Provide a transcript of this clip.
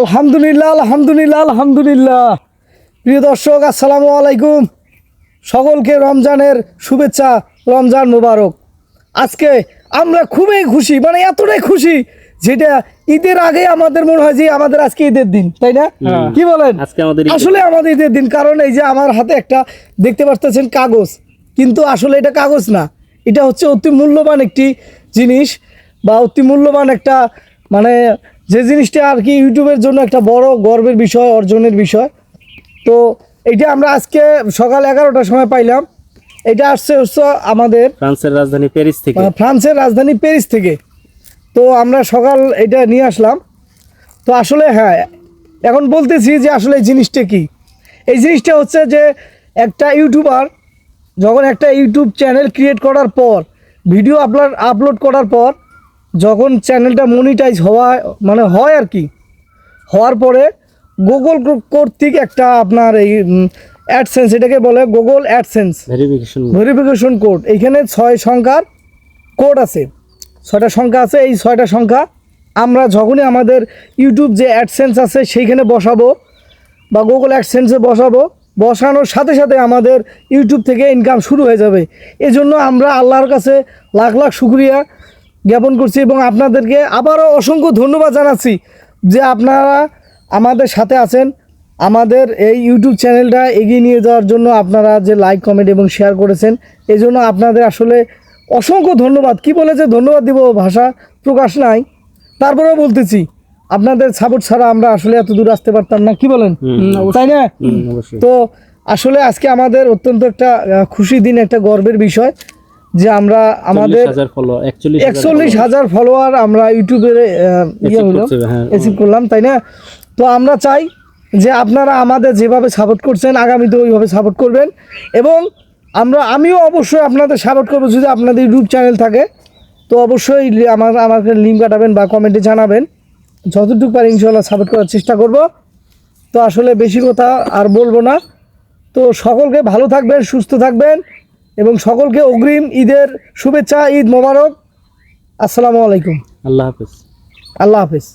আলহামদুলিল্লাহ আলহামদুলিল্লাহ আলহামদুলিল্লাহ। প্রিয় দর্শক আসসালামু আলাইকুম। সকলকে রমজানের শুভেচ্ছা রমজান মোবারক। আজকে আমরা খুবই খুশি মানে এতটাই খুশি যেটা ঈদের আগে আমাদের মনে হয় যে আমাদের আজকে ঈদের দিন তাই না? কি বলেন? আসলে আমাদের ঈদের দিন কারণ এই যে আমার হাতে একটা দেখতে পাচ্ছেন কাগজ কিন্তু আসলে এটা কাগজ না। এটা হচ্ছে অতি মূল্যবান একটি জিনিস বা অতি মূল্যবান একটা মানে যে জিনিসটা আর কি ইউটিউবের জন্য একটা বড় গর্বের বিষয় অর্জনের বিষয়। তো এটা আমরা আজকে সকাল এগারোটার সময় পাইলাম। এটা আসছে হচ্ছে আমাদের ফ্রান্সের রাজধানী প্যারিস থেকে। ফ্রান্সের রাজধানী প্যারিস থেকে। তো আমরা সকাল এটা নিয়ে আসলাম। তো আসলে হ্যাঁ এখন বলতেছি যে আসলে এই জিনিসটা কি? এই জিনিসটা হচ্ছে যে একটা ইউটিউবার যখন একটা ইউটিউব চ্যানেল ক্রিয়েট করার পর ভিডিও আপলোড আপলোড করার পর যখন চ্যানেলটা মনিটাইজ হওয়া মানে হয় আর কি হওয়ার পরে গুগল কর্তৃক একটা আপনার এই অ্যাডসেন্স এটাকে বলে Google AdSense verification verification code এইখানে ছয় সংখ্যার কোড আছে। ছয়টা সংখ্যা আছে। এই ছয়টা সংখ্যা আমরা যখনই আমাদের ইউটিউব যে অ্যাডসেন্স আছে সেইখানে বসাবো বা গুগল অ্যাডসেন্সে বসাবো বসানোর সাথে সাথে আমাদের ইউটিউব থেকে ইনকাম শুরু হয়ে যাবে। এজন্য আমরা আল্লাহর কাছে লাখ লাখ শুক্রিয়া। জ্ঞাপন করছি এবং আপনাদেরকে আবারও অসংখ্য ধন্যবাদ জানাচ্ছি যে আপনারা আমাদের সাথে আছেন। আমাদের এই ইউটিউব চ্যানেলটা এগিয়ে নিয়ে যাওয়ার জন্য আপনারা যে লাইক কমেন্ট এবং শেয়ার করেছেন এই জন্য আপনাদের আসলে অসংখ্য ধন্যবাদ। কি বলে যে ধন্যবাদ দিব ভাষা প্রকাশ নাই তারপরেও বলতেছি আপনাদের সাপোর্ট ছাড়া আমরা আসলে এত দূর আসতে পারতাম না কি বলেন? তাই না? তো আসলে আজকে আমাদের অত্যন্ত একটা খুশি দিন একটা গর্বের বিষয়। যে আমরা আমাদের একচল্লিশ হাজার ফলোয়ার আমরা ইউটিউবে ইয়ে হলো হ্যাঁ। অ্যাচিভ করলাম তাই না? তো আমরা চাই যে আপনারা আমাদের যেভাবে সাপোর্ট করছেন আগামীতে ওইভাবে সাপোর্ট করবেন। এবং আমরা আমিও অবশ্যই আপনাদের সাপোর্ট করব যদি আপনাদের ইউটিউব চ্যানেল থাকে তো অবশ্যই আমার আমাকে লিঙ্ক কাটাবেন বা কমেন্টে জানাবেন। যতটুকু পারি ইনশাল্লাহ সাপোর্ট করার চেষ্টা করব। তো আসলে বেশি কথা আর বলব না। তো সকলকে ভালো থাকবেন সুস্থ থাকবেন। এবং সকলকে অগ্রিম ঈদের শুভেচ্ছা ঈদ মোবারক। আসসালামু আলাইকুম। আল্লাহ হাফিজ। আল্লাহ হাফিজ।